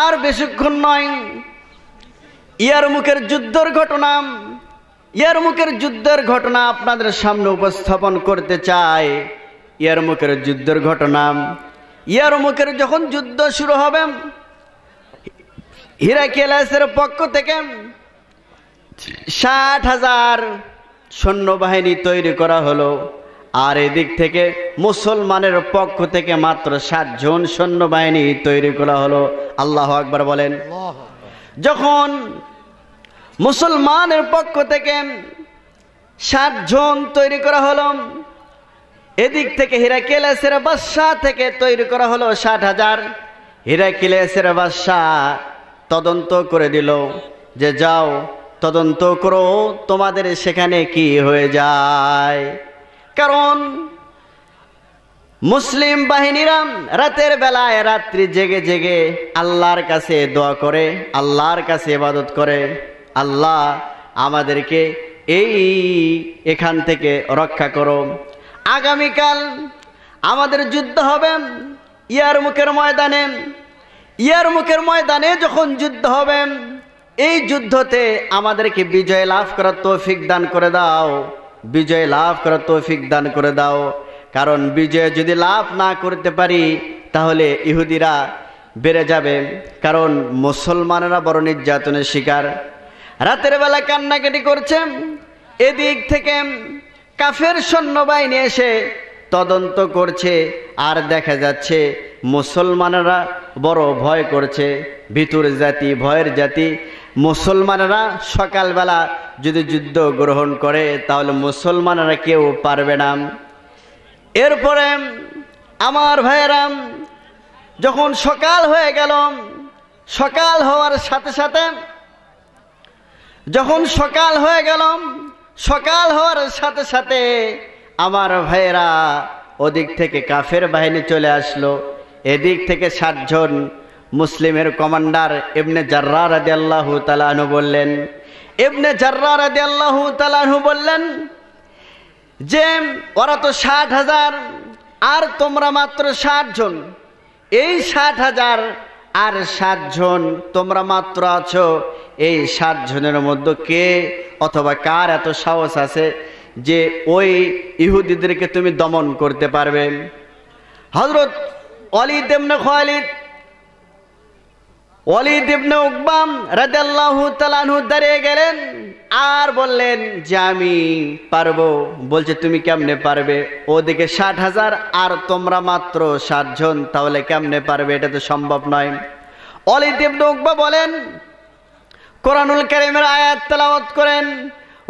আর বেশিক্ষণ নয়। ইয়ার মুখের যুদ্ধের ঘটনা, ইয়ার মুখের যুদ্ধের ঘটনা আপনাদের সামনে উপস্থাপন করতে চাই। ইয়ার মুখের যুদ্ধের ঘটনা, ইয়ার মুখের যখন যুদ্ধ শুরু হবে হিরাকেলাসের পক্ষ থেকে ষাট হাজার সৈন্যবাহিনী তৈরি করা হলো। আর এদিক থেকে মুসলমানের পক্ষ থেকে মাত্র ষাটজন সৈন্যবাহিনী তৈরি করা হলো। আল্লাহ আকবার বলেন। যখন মুসলমানের পক্ষ থেকে ষাট জন তৈরি করা হলো, এদিক থেকে হিরাকেলেসের বাদশাহ থেকে তৈরি করা হলো ষাট হাজার। হিরাকিলেসের বাদশাহ তদন্ত করে দিল যে, যাও, তদন্ত করো, তোমাদের সেখানে কি হয়ে যায়? কারণ মুসলিম বাহিনীরা রাতের বেলায় রাত্রি জেগে জেগে আল্লাহর কাছে দোয়া করে, আল্লাহর কাছে ইবাদত করে, আল্লাহ আমাদেরকে এই এখান থেকে রক্ষা করো। আগামীকাল আমাদের যুদ্ধ হবে ইয়ার মুখের ময়দানে। ইয়ার মুখের ময়দানে যখন যুদ্ধ হবে, এই যুদ্ধতে আমাদেরকে বিজয় লাভ করার তৌফিক দান করে দাও। বিজয় লাভ করার তৌফিক দান করে দাও। কারণ বিজয় যদি লাভ না করতে পারি, তাহলে ইহুদিরা বেড়ে যাবে। কারণ মুসলমানেরা বড় নির্যাতনের শিকার। রাতের বেলা কান্নাকাটি করছে। এদিক থেকে কাফের সৈন্যবাহিনী এসে তদন্ত করছে। আর দেখা যাচ্ছে মুসলমানেরা বড় ভয় করছে। ভিতর জাতি, ভয়ের জাতি। মুসলমানেরা সকালবেলা যদি যুদ্ধ গ্রহণ করে, তাহলে মুসলমানেরা কেউ পারবে না। এরপরে আমার ভাইয়েরাম যখন সকাল হয়ে গেল, সকাল হওয়ার সাথে সাথে, যখন সকাল হয়ে গেল, সকাল হওয়ার সাথে সাথে আমার ভাইয়েরা ওদিক থেকে কাফের বাহিনী চলে আসলো। এদিক থেকে ষাটজন মুসলিমের কমান্ডার এমনি জার্রা রাদি আল্লাহ বললেন ইবনে জার্রা রাদি আল্লাহ তালাহু বললেন, যে ওরা তো ষাট হাজার, আর তোমরা মাত্র ষাট জন। এই ষাট হাজার আর ষাট জন তোমরা মাত্র আছো। এই ষাট জনের মধ্যে কে অথবা কার এত সাহস আছে যে ওই ইহুদিদেরকে তুমি দমন করতে পারবে? হজরত অলিদ এমনে খালিদ অলিদ ইবনে উকবাম রাদিয়াল্লাহু তাআলাহু দাঁড়িয়ে গেলেন আর বললেন, যে আমি পারব। বলছে, তুমি কেমনে পারবে? ওদিকে ষাট হাজার, আর তোমরা মাত্র ষাট জন, তাহলে কেমনে পারবে? এটা তো সম্ভব নয়। অলিদ ইবনে উকবা বলেন, কোরআনুল কারীমের আয়াত তেলাওয়াত করেন।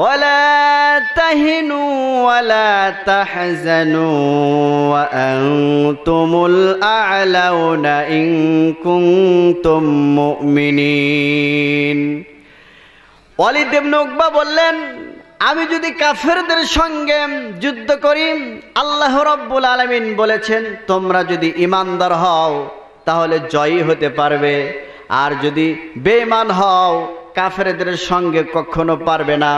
ولا تهنوا ولا تحزنوا وأنتم الأعلون إن كنتم مؤمنين ওয়ালিদ ইবনে উকবা বললেন আমি যদি কাফেরদের সঙ্গে যুদ্ধ করি আল্লাহ রব্বুল আলামিন বলেছেন তোমরা যদি ইমানদার হও তাহলে জয়ী হতে পারবে আর যদি বেঈমান হও কাফেরদের সঙ্গে কখনো পারবে না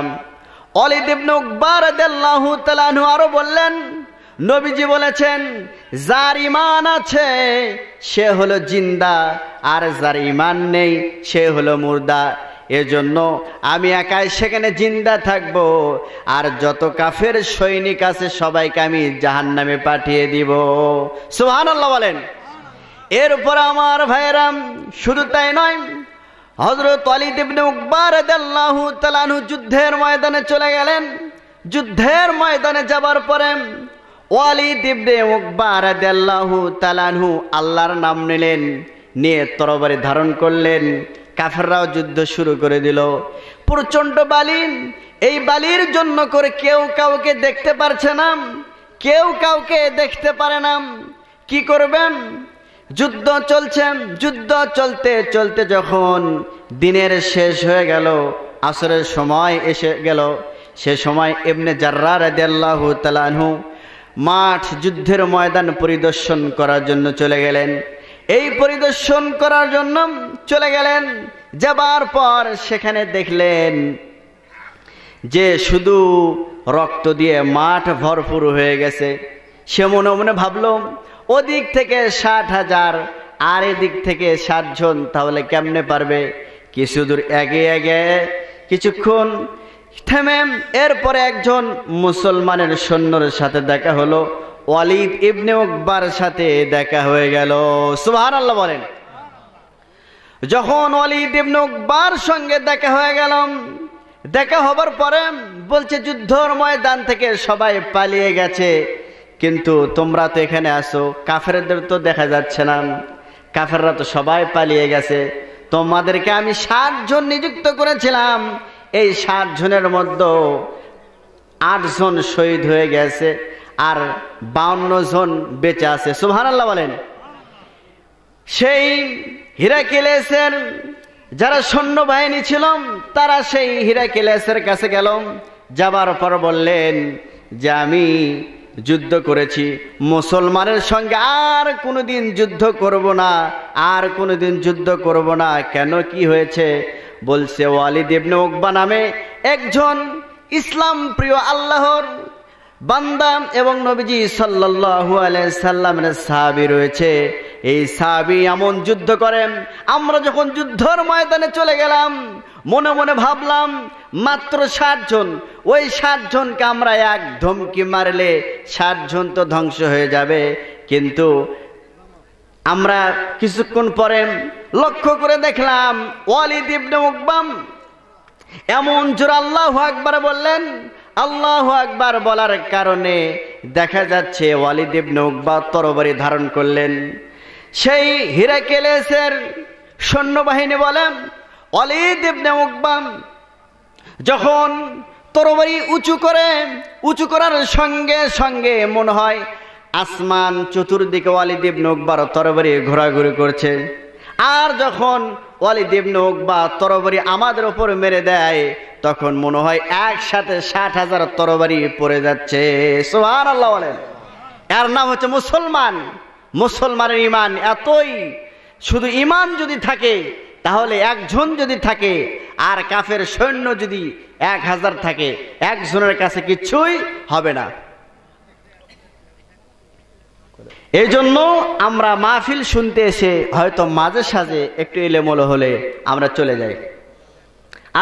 অলিদ ইবনে উকবা রাদিয়াল্লাহু তাআলা আনহু আরও বললেন, নবীজি বলেছেন, যার ইমান আছে, সে হলো জিন্দা, আর যার ইমান নেই, সে হলো মুর্দা। এজন্য আমি একাই সেখানে জিন্দা থাকব, আর যত কাফের সৈনিক আছে, সবাইকে আমি জাহান্নামে পাঠিয়ে দিব। সুবহানাল্লাহ বলেন। এরপর আমার ভাইরাম শুধু তাই নয় হজরত আলিদ উকবার আনহু যুদ্ধের ময়দানে চলে গেলেন। যুদ্ধের ময়দানে যাবার পরে ওয়ালিদ ইবনে উকবা রাদিয়াল্লাহু তাআলা আনহু আল্লাহর নাম নিলেন, নিয়ে তরবারি ধারণ করলেন। কাফেররাও যুদ্ধ শুরু করে দিল। প্রচণ্ড বালি এই বালির জন্য করে কেউ কাউকে দেখতে পারছে না। কেউ কাউকে দেখতে পারে না। কি করবেন? যুদ্ধ চলছে, যুদ্ধ চলতে চলতে যখন দিনের শেষ হয়ে গেল, আসরের সময় এসে গেল, সে সময় এমনি জার্রা রাদিয়াল্লাহু তালানহু মাঠ যুদ্ধের ময়দান পরিদর্শন করার জন্য চলে গেলেন। এই পরিদর্শন করার জন্য চলে গেলেন। যাবার পর সেখানে দেখলেন যে শুধু রক্ত দিয়ে মাঠ ভরপুর হয়ে গেছে। সে মনে মনে ভাবল ওদিক থেকে ষাট হাজার, আর এদিক থেকে ষাটজন তাহলে কেমনে পারবে? কিছু দূর এগে এগে কিছুক্ষণ থেমে এরপরে একজন মুসলমানের সৈন্যর সাথে দেখা হলো। ওয়ালিদ ইবনে উকবার সাথে দেখা হয়ে গেল। সুবহান আল্লাহ বলেন। যখন ওয়ালিদ ইবনে উকবার সঙ্গে দেখা হয়ে গেলাম, দেখা হবার পরে বলছে, যুদ্ধর ময়দান থেকে সবাই পালিয়ে গেছে। কিন্তু তোমরা তো এখানে আসো কাফেরদের তো দেখা যাচ্ছে না। কাফেররা তো সবাই পালিয়ে গেছে। তোমাদেরকে আমি ষাট জন নিযুক্ত করেছিলাম। এই ষাট জনের মধ্যে আট জন শহীদ হয়ে গেছে আর বাউন্ন জন বেঁচে আছে। সুহান আল্লাহ বলেন। সেই হিরাকিলেসের যারা সৈন্যবাহিনী ছিল, তারা সেই হিরাকিলেসের কাছে গেল। যাবার পর বললেন যে, আমি যুদ্ধ করেছি। মুসলমানের সঙ্গে আর কোনোদিন যুদ্ধ করব না, আর কোনোদিন যুদ্ধ করব না। কেন কি হয়েছে? বলছে ওয়ালিদ ইবনে উকবা নামে একজন ইসলাম প্রিয় আল্লাহর বান্দাম এবং নবীজি সাল্লাল্লাহু আলাইহি সাল্লামের সাহাবি রয়েছে। এই সাহাবী এমন যুদ্ধ করেন, আমরা যখন যুদ্ধর ময়দানে চলে গেলাম, মনে মনে ভাবলাম, মাত্র ষাট জন ওই ষাট জনকে আমরা এক ধমকি মারলে ষাট জন তো ধ্বংস হয়ে যাবে। কিন্তু আমরা কিছুক্ষণ পরে লক্ষ্য করে দেখলাম, ওয়ালিদ ইবনে উকবাম এমন জোর আল্লাহ আকবার বললেন, আল্লাহ আকবার বলার কারণে দেখা যাচ্ছে ওয়ালিদ ইবনে উকবা তরবারি ধারণ করলেন। সেই হিরাকেলেসের সৈন্যবাহিনী বলেন ওয়ালিদ ইবনে উকবাম, যখন তরবারি উঁচু করে, উঁচু করার সঙ্গে সঙ্গে মনে হয় আসমান চতুর্দিকে ওয়ালিদ ইবনে উকবার তরবারি ঘোরাঘুরি করছে, আর যখন ওয়ালিদ ইবনে উকবা তরবারি আমাদের ওপর মেরে দেয়, তখন মনে হয় একসাথে ষাট হাজার তরবারি পড়ে যাচ্ছে। সোহান আল্লাহ বলেন। এর নাম হচ্ছে মুসলমান। মুসলমানের ইমান এতই, শুধু ইমান যদি থাকে, তাহলে একজন যদি থাকে, আর কাফের সৈন্য যদি এক হাজার থাকে, একজনের কাছে কিচ্ছুই হবে না। এই জন্য আমরা মাহফিল শুনতে এসে হয়তো মাঝে সাঝে একটু এলেমলো হলে আমরা চলে যাই।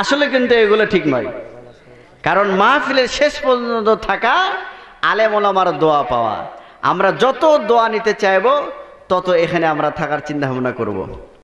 আসলে কিন্তু এগুলো ঠিক নয়। কারণ মাহফিলের শেষ পর্যন্ত থাকা আলেমলামার দোয়া পাওয়া। আমরা যত দোয়া নিতে চাইব তত এখানে আমরা থাকার চিন্তা ভাবনা করব।